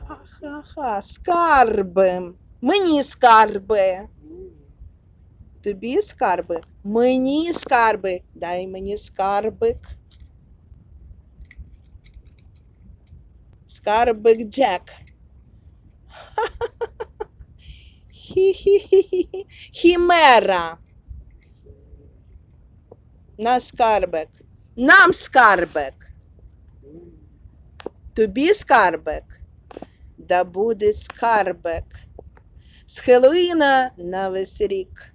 Ха-ха-ха, скарби. Мені скарби. Тобі скарби? Мені скарби. Дай мені скарбик. Скарбик Джек. Хі-хі-хі. Хімера. На скарбик. Нам скарбик. Тобі скарбик. Да буде скарбик. З Хеллоїна на весь рік.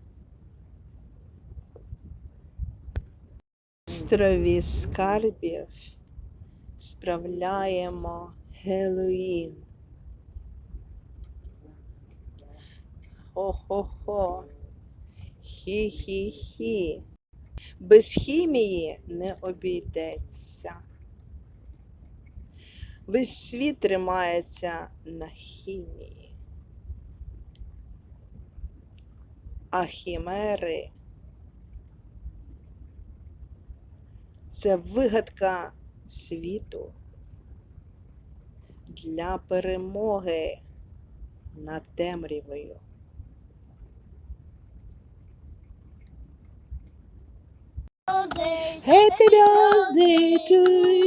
Острові скарбів справляємо Гелоїн. Хо-хо-хо. Хі-хі-хі. Без хімії не обійдеться. Весь світ тримається на хімії. А хімери це вигадка світу для перемоги над темрявою. Happy birthday to you.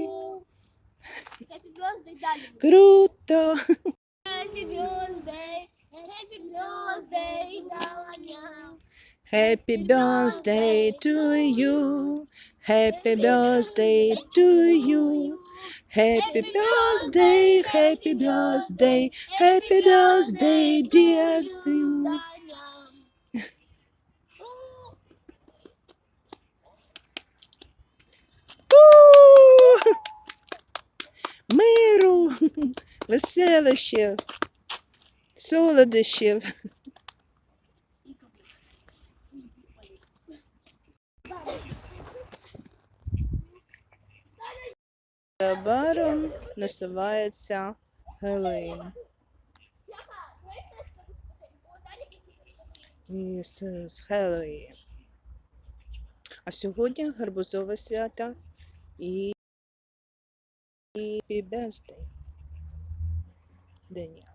круто. Happy birthday. Happy birthday, Даланя. Happy birthday to you. Happy birthday to you. Happy birthday, happy birthday, happy birthday, dear. Миру, веселощів, солодощів. Незабаром насувається Геловін. Ісус, Хеллоуін. А сьогодні гарбузове свято і Happy birthday, Daniel.